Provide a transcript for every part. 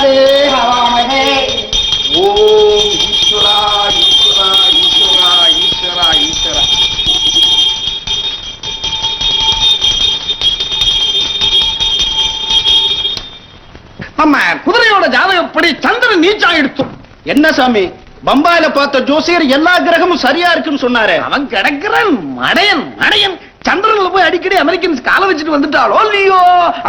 ஹவாமஹே ஓம் ஈஸ்வரா ஈஸ்வரா ஈஸ்வரா ஈஸ்வரா ஈஸ்வரா நம்ம குதிரையோட ஜாதகப்படி சந்திரன் நீச்சா எடுத்தோம். என்ன சாமி? பம்பாயில பார்த்த ஜோசியர் எல்லா கிரகமும் சரியா இருக்குன்னு சொன்னாரு. அவன் கிடக்குறான் மடையன் மடையன். சந்திரன்ல போய் அடிக்கடி அமெரிக்கன்ஸ் காலை வச்சுட்டு வந்துட்டாலோ இல்லையோ?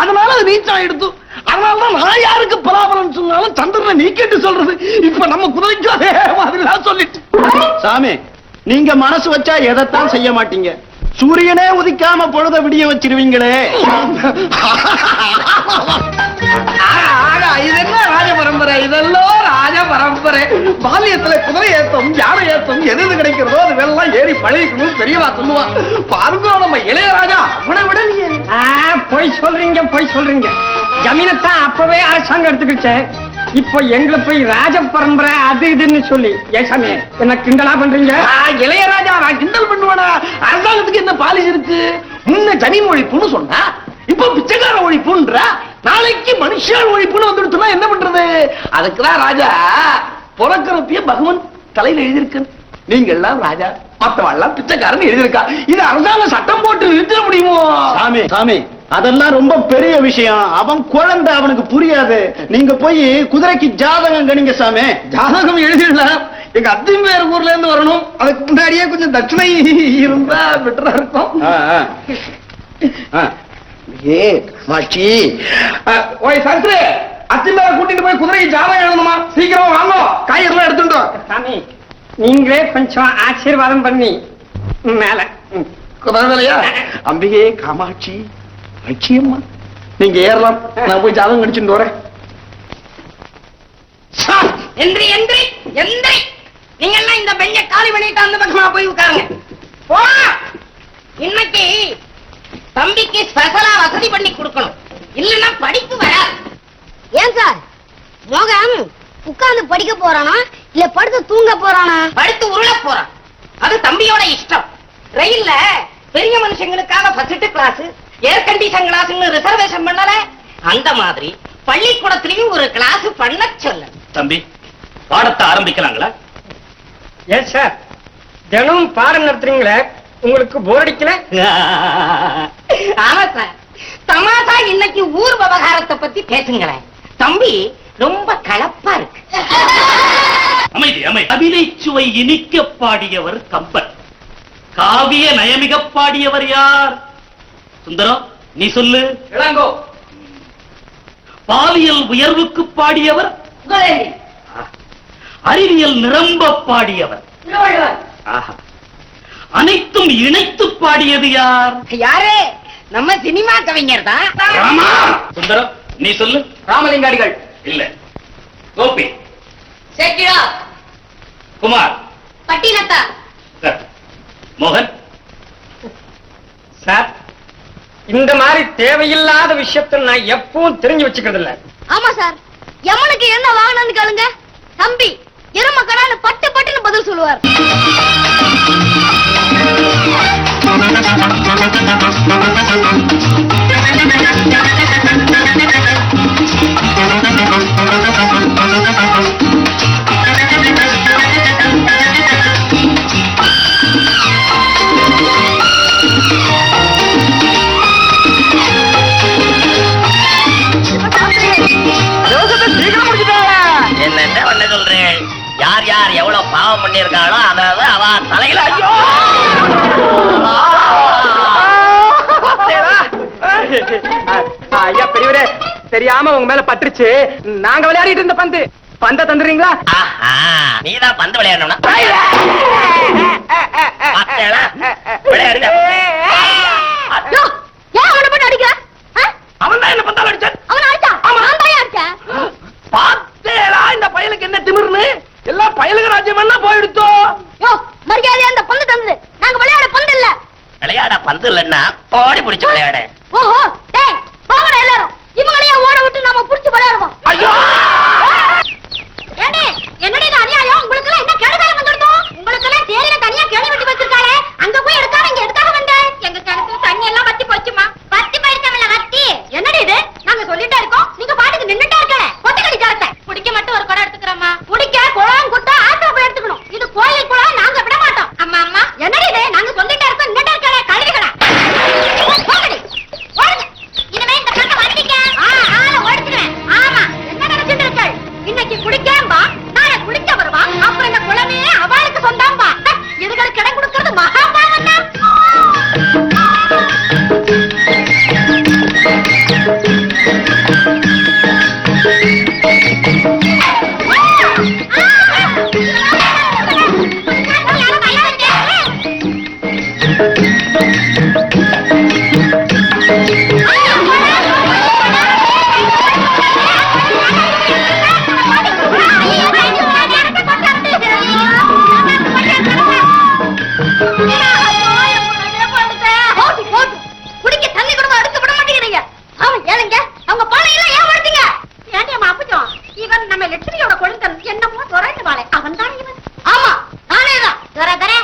அதனால அது நீச்சா எடுத்து அதனாலதான் நான் யாருக்கு பலாபலம் சொன்னாலும் சந்திரனை நீக்கிட்டு சொல்றது. இப்ப நம்ம குதிரைக்கு அதே மாதிரிலாம் சொல்லிட்டு. சாமி நீங்க மனசு வச்சா எதைத்தான் செய்ய மாட்டீங்க? சூரியனே உதிக்காம பொழுத விடிய வச்சிருவீங்களே. இது என்ன ராஜ பரம்பரை? இதெல்லாம் ராஜ பரம்பரை. பாலியத்துல குதிரை ஏத்தம் யானை ஏத்தம் எது எது கிடைக்கிறதோ அது வெள்ளம் ஏறி பழகிக்கணும் பெரியவா சொல்லுவா. பாருங்க நம்ம இளையராஜா அவனை விட நீ பொய் சொல்றீங்க பொய் சொல்றீங்க. ஜமீனத்தான் அப்பவே அரசாங்கம் எடுத்துக்கிச்சு இப்போ எங்களை போய் ராஜ பரம்பரை அது இதுன்னு சொல்லி. ஏசாமி என்ன கிண்டலா பண்றீங்க? இளையராஜா நான் கிண்டல் பண்ணுவேனா? அரசாங்கத்துக்கு என்ன பாலிசி இருக்கு? முன்ன ஜமீன் ஒழிப்புன்னு சொன்னா இப்போ பிச்சைக்கார ஒழிப்புன்ற நாளைக்கு மனுஷன் ஒழிப்புன்னு வந்துடுச்சுன்னா என்ன பண்றது? அதுக்குதான் ராஜா பிறக்கிறப்பயே பகவான் தலையில எழுதியிருக்கு நீங்க எல்லாம் ராஜா மத்தவெல்லாம் பிச்சைக்காரன் எழுதியிருக்கா. இது அரசாங்க சட்டம் போட்டு நிறுத்திட முடியுமோ? சாமி சாமி அதெல்லாம் ரொம்ப பெரிய விஷயம். அவன் குழந்தை அவனுக்கு புரியாது. நீங்க போய் குதிரைக்கு ஜாதகம் கணிங்க சாமி. ஜாதகம் எழுதிடலாம் எங்க அத்தையும் வேற ஊர்ல இருந்து வரணும். அதுக்கு முன்னாடியே கொஞ்சம் தட்சிணை இருந்தா பெட்டரா இருக்கும். ஏ மாச்சி ஓய் சத்ரு அத்திமேல கூட்டிட்டு போய் குதிரைக்கு ஜாதகம் எழுதணுமா? சீக்கிரம் வாங்க. காய்கறிலாம் எடுத்துட்டோம் சாமி நீங்களே கொஞ்சம் ஆசீர்வாதம் பண்ணி மேல. ம். குதிரையா அம்பிகே காமாட்சி. லட்சியம்மா நீங்க ஏறலாம். நான் போய் ஜாதகம் கடிச்சுட்டு வரேன். எந்திரி எந்திரி எந்திரி. நீங்க எல்லாம் இந்த பெஞ்ச காலி பண்ணிட்டு அந்த பக்கமா போய் உட்காருங்க. போ! இன்னைக்கு தம்பிக்கு ஸ்பெஷலா வசதி பண்ணி கொடுக்கணும். இல்லன்னா படிப்பு வராது. ஏன் சார்? மோகன் உட்கார்ந்து படிக்க போறானா? இல்ல படுத்து தூங்க போறானா? படுத்து உருள போறான். அது தம்பியோட இஷ்டம். ரயில்ல பெரிய மனுஷங்களுக்காக ஃபர்ஸ்ட் கிளாஸ் ஏர் கண்டிஷன் கிளாஸ்னு ரிசர்வேஷன் பண்ணல. அந்த மாதிரி பள்ளிக்கூடத்திலையும் ஒரு கிளாஸ் பண்ண சொல்ல. தம்பி பாடத்தை ஆரம்பிக்கலாங்களா? ஏன் சார் தினம் பாடம் நடத்துறீங்களே உங்களுக்கு போர் அடிக்கல? ஆமா சார் தமாசா இன்னைக்கு ஊர் விவகாரத்தை பத்தி பேசுங்களேன். தம்பி ரொம்ப கலப்பா இருக்கு. அமைதி அமை அபிலை சுவை இனிக்க பாடியவர் கம்பன். காவிய நயமிக பாடியவர் யார்? சுந்தரம் நீ சொல்லு. இளங்கோ. பாலியல் உயர்வுக்கு பாடியவர்? அறிவியல் நிரம்ப பாடியவர். அனைத்தும் இணைத்து பாடியது யார்? யாரு? நம்ம சினிமா கவிஞர் தான். ராமா! சுந்தரம் நீ சொல்லு. ராமலிங்காடிகள். இல்ல. கோபி. சேக்கிழா குமார். பட்டினத்தா சரி. மோகன். சார் இந்த மாதிரி தேவையில்லாத விஷயத்தை நான் எப்பவும் தெரிஞ்சு வச்சுக்கிறது இல்ல ஆமா சார். எமனுக்கு என்ன வாங்கணும்னு கேளுங்க. தம்பி எரும கடான்னு பட்டு பட்டுன்னு பதில் சொல்லுவார். என்ன பண்ணிருக்காளோ அதாவது அவ தலையில ஐயோ! ஐயா பெரியவரே தெரியாம உங்க மேல பட்டுருச்சு. நாங்க விளையாடிட்டு இருந்த பந்து. பந்த தந்துடுறீங்களா? ஆஹா, நீதான் பந்து விளையாடணும்னா? விளையாடுங்க. அவனை? அவன் தான் என்ன பந்தாலும் அடிச்சான்? அவனை அடிச்சா நான் தான் அடிச்சேன். பார்த்தேடா இந்த பயலுக்கு என்ன திமிர்னு எல்லாம் பயலுக்கு ராஜ்யம் என்ன போயிடுத்தோ யோ மரியாதையா அந்த பந்து தந்தது நாங்க விளையாட பந்து இல்ல. விளையாட பந்து இல்லைன்னா ஓடி பிடிச்சு விளையாடு. ஓஹோ டேய் போங்கடா எல்லாரும். இவங்களையே ஓட விட்டு நாம புடிச்சு விளையாடுவோம். ஐயோ!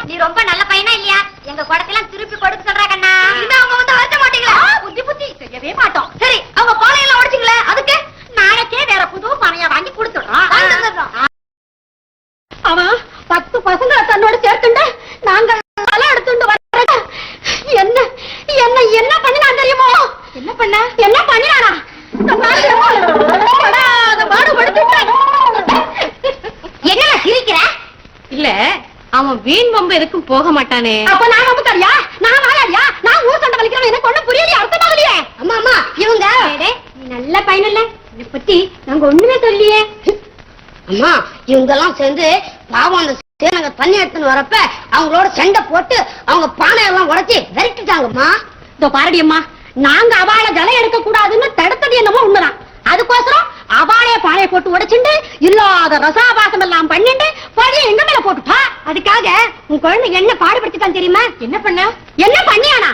நீ ரொம்ப நல்ல பையனா இல்லையா? எங்க குடத்தெல்லாம் திருப்பி கொடுக்க சொல்றா கண்ணா. இனிமே அவங்க வந்து வருத்த மாட்டீங்களா? புத்தி புத்தி. செய்யவே மாட்டோம் சரி அவங்க பானையெல்லாம் உடைச்சிங்களே அதுக்கு நாளைக்கே வேற புது பானையா வாங்கி கொடுத்துடுறோம் அவன் பத்து பசங்களை தன்னோட சேர்த்துண்டு நாங்க பலம் எடுத்துட்டு வர்ற என்ன என்ன என்ன பண்ணினான் தெரியுமோ என்ன பண்ண என்ன பண்ணினானா என்ன சிரிக்கிற இல்ல அவன் வீண் வம்பு எதுக்கும் போக மாட்டானே. அப்ப நான் நம்புறியா நான் வாயாடியா நான் ஊர் சண்டை வலிக்கிறவன். எனக்கு ஒண்ணும் புரியலையா அர்த்தம் ஆகலையே. அம்மா அம்மா இவங்க. நல்ல பையன் இல்ல இதை பத்தி நாங்க ஒண்ணுமே சொல்லியே அம்மா இவங்க எல்லாம் சேர்ந்து பாவம் அந்த சேனங்க தண்ணி எடுத்துன்னு வரப்ப அவங்களோட சண்டை போட்டு அவங்க பானை எல்லாம் உடைச்சி விரட்டிட்டாங்கம்மா. இதோ பாரடி அம்மா நாங்க அவாள ஜலம் எடுக்க கூடாதுன்னு தடுத்தது என்னமோ உண்மைதான். அதுக்கோசரம் அவாளைய பானைய போட்டு உடைச்சுண்டு இல்லாத ரசாபாசம் எல்லாம் பண்ணிட்டு பழைய எங்க மேல போட்டுப்பா அதுக்காக உன் குழந்தை என்ன பாடுபடுத்திட்டான் தெரியுமா? என்ன பண்ண? என்ன பண்ணியானா?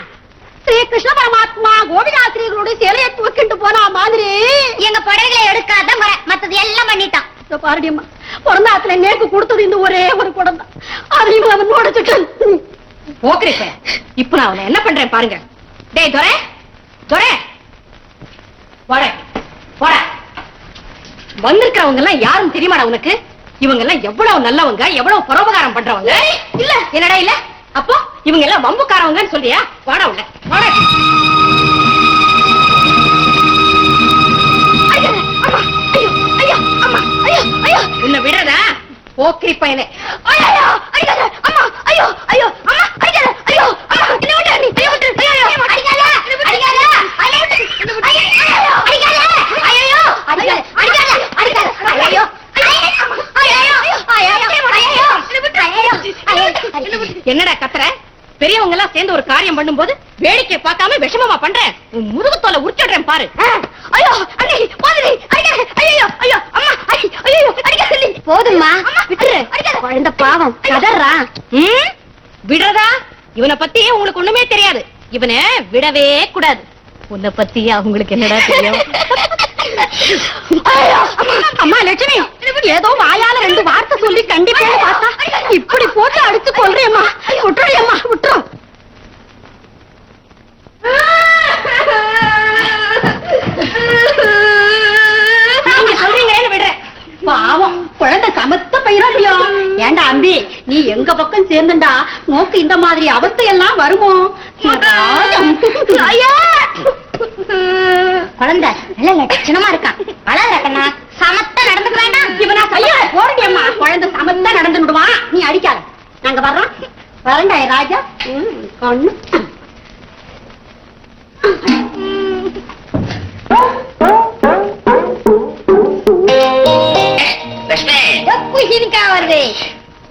ஸ்ரீ கிருஷ்ண பரமாத்மா கோவிதாசிரியர்களுடைய சிலையை தூக்கிட்டு போனா மாதிரி. எங்க படைகளை எடுக்காத முறை. மத்தது எல்லாம் பண்ணிட்டான். இதோ பாரடி அம்மா பிறந்தாத்துல நேக்கு கொடுத்தது இந்த ஒரே ஒரு குடம் தான். அதையும் அவன் உடைச்சிட்டான். போக்குறே இப்ப நான் அவனை என்ன பண்றேன் பாருங்க. டேய் துரை துரை. போட போட. வந்திருக்கிறவங்க எல்லாம் யாரும் தெரியுமாடா உனக்கு? இவங்க எல்லாம் எவ்வளவு நல்லவங்க எவ்வளவு பரோபகாரம் பண்றவங்க? இல்ல. என்னடா இல்ல? அப்போ இவங்க எல்லாம் வம்புக்காரவங்கன்னு சொல்றியா? வாடா உள்ள. வாடா. ஐயோ, ஐயோ, ஐயோ, ஐயோ, ஐயோ, உன்னை விடுறதா? போக்கிரி பையனே. ஐயோ, ஐயோ, ஐயோ, ஐயோ, ஐயோ, அம்மா, ஐயோ, ஐயோ, அம்மா, என்னை விட்டு, நீ, என்னை விட்டு, ஐயோ, ஐயோ, அடிக்காத, அடிக்காத, என்னை விட்டு, ஐயோ, ஐயோ, அடிக்காத, ஐயோ, அடிக்காத, அடிக்காத, அடிக்காத, ஐயோ, ஐயோ, அம்மா, ஐயோ, ஐயோ, ஐயோ, ஐயோ, என்னை விட்டு, ஐயோ, ஐயோ, என்னடா கத்துற பெரியவங்க எல்லாம் சேர்ந்து ஒரு காரியம் பண்ணும்போது வேடிக்கை பார்க்காம விஷமமா பண்ற? உன் முதுகுத்தோல உரிச்சிடுறேன் பாரு. ஐயோ, அண்ணி, போதுடி, ஐயோ, ஐயோ, அம்மா, ஐயோ, அடிக்காத சொல்லி. போதும்மா விட்டுரு. குழந்தை பாவம். கதறான் ம்? விடுறதா? இவனை பத்தி உங்களுக்கு ஒண்ணுமே தெரியாது. இவனை விடவே கூடாது. உன்னை பத்தி அவங்களுக்கு என்னடா தெரியும்? அம்மா, லட்சுமி. ஏதோ வாயால ரெண்டு வார்த்தை சொல்லி கண்டிப்பா பார்த்தா இப்படி போட்டு அடிச்சு கொள்றியம்மா விட்டுறியம்மா விட்டுரும் பாவம் குழந்தை சமத்த பயிரலையோ ஏண்டா அம்பி நீ எங்க பக்கம் சேர்ந்துண்டா? நோக்கு இந்த மாதிரி அவஸ்தை எல்லாம் வருமோ? குழந்தை நல்ல லட்சணமா இருக்கான் அழகா கண்ணா சமத்தா நடந்துக்க வேண்டாம். இவனா கையா போறடி அம்மா. குழந்தை சமத்தா நடந்து விடுவான் நீ அடிக்காத. நாங்க வர்றோம். வரண்டா ராஜா. ம், கண்ணு.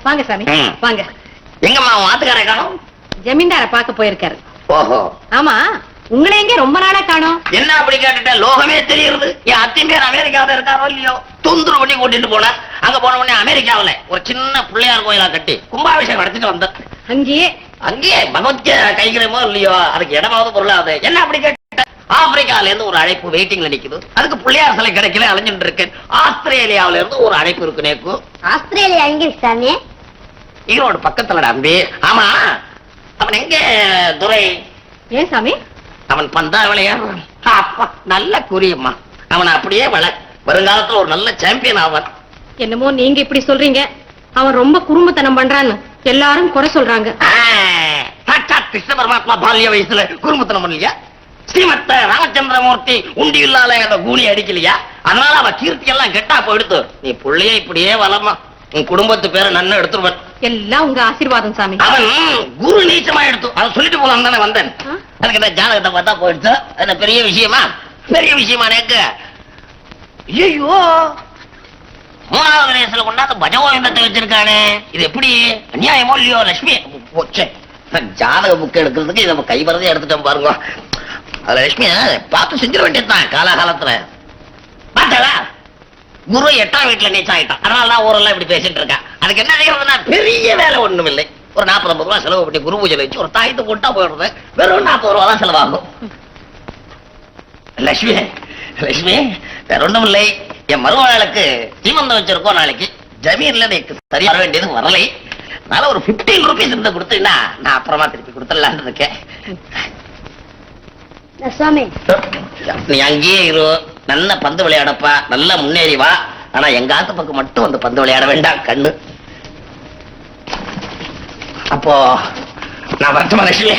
வாங்க சாமி. வாங்க. எங்கம்மா உன் ஆத்துக்காரை காணோம்? ஜமீன்தார பார்க்க போயிருக்காரு. ஓஹோ. ஆமா உங்களை எங்க ரொம்ப நாளா காணோம்? என்ன அப்படி கேட்டுட்ட? லோகமே தெரியுது என் அத்தையும் பேர் அமெரிக்காவில இருக்காரோ இல்லையோ? தொந்தரவு பண்ணி கூட்டிட்டு போன அங்க போன உடனே அமெரிக்காவுல ஒரு சின்ன பிள்ளையார் கோயிலா கட்டி கும்பாபிஷேகம் நடத்திட்டு வந்தேன். அங்கேயே? அங்கேயே பகவத்கீதை கைக்கிறமோ இல்லையோ? அதுக்கு இடமாவது பொருளாது என்ன அப்படி கேட்ட ஆப்பிரிக்கால இருந்து ஒரு அழைப்பு வெயிட்டிங்ல நிக்குது. அதுக்கு பிள்ளையார் சிலை கிடைக்கல அலைஞ்சிட்டு இருக்கேன். ஆஸ்திரேலியாவில இருந்து ஒரு அழைப்பு இருக்கு நேக்கு. ஆஸ்திரேலியா எங்க இருக்கு சாமி? ஈரோடு பக்கத்துல அம்பி ஆமா. அவன் எங்க? துரை. ஏன் சாமி? அவன் பந்தா விளையாடுறான் அப்பா நல்ல குறியம்மா அவன் அப்படியே வள. வருங்காலத்துல ஒரு நல்ல சாம்பியன் ஆவான். என்னமோ நீங்க இப்படி சொல்றீங்க. அவன் ரொம்ப குறும்புத்தனம் பண்றான்னு எல்லாரும் குறை சொல்றாங்க. கிருஷ்ண பரமாத்மா பால்ய வயசுல குடும்பத்தனம் பண்ணலையா? ஸ்ரீமத்த ராமச்சந்திரமூர்த்தி உண்டி இல்லாத கூலி அடிக்கலையா? அதனால அவ கீர்த்தி எல்லாம் கெட்டா போயிடுத்து நீ புள்ளைய இப்படியே வளமா உன் குடும்பத்து பேரை நன்னு எடுத்துருவன். எல்லாம் உங்க ஆசீர்வாதம் சாமி. அவன் குரு நீச்சமா எடுத்து அதை சொல்லிட்டு போலாம் தானே வந்தேன்? அதுக்கு இந்த ஜாதகத்தை பார்த்தா போயிடுச்சு? என்ன பெரிய விஷயமா? பெரிய விஷயமா நேக்கு ஐயோ மூணாவது வயசுல கொண்டாந்து பஜகோவிந்தத்தை வச்சிருக்கானே. இது எப்படி? அநியாயமோ இல்லையோ லட்சுமி? போச்சே ஜாதக புக் எடுக்கிறதுக்கு இதை கை வரதே எடுத்துட்டோம் பாருங்க. அதுல லட்சுமி பார்த்து செஞ்சிட வேண்டியதுதான் காலாகாலத்துல. பார்த்தாளா? குரு எட்டாம் வீட்டுல நீச்சம் ஆயிட்டான். அதனால தான் ஊரெல்லாம் இப்படி பேசிட்டு இருக்கா. அதுக்கு என்ன செய்யறதுன்னா பெரிய வேலை ஒண்ணும் இல்லை ஒரு நாற்பது ஐம்பது ரூபாய் செலவு பண்ணி குரு பூஜை வச்சு ஒரு தாயத்தை போட்டா போயிடுறது. வெறும் நாற்பது ரூபா தான் செலவாகும். லட்சுமி லட்சுமி வேற ஒண்ணும் இல்லை. என் மருமகளுக்கு சீமந்தம் வச்சிருக்கோம் நாளைக்கு. ஜமீன்ல எனக்கு சரியா வர வேண்டியது வரலை. அதனால ஒரு 15 ருபீஸ் இருந்தா கொடுத்தீங்கன்னா நான் அப்புறமா திருப்பி கொடுத்துடலான்னு இருக்கேன். நீ அங்கேயே இரு. நல்ல பந்து விளையாடப்பா நல்லா முன்னேறி வா. ஆனா எங்க ஆத்து பக்கம் மட்டும் அந்த பந்து விளையாட வேண்டாம் கண்ணு. அப்போ நான் வருத்தமா லட்சுமி?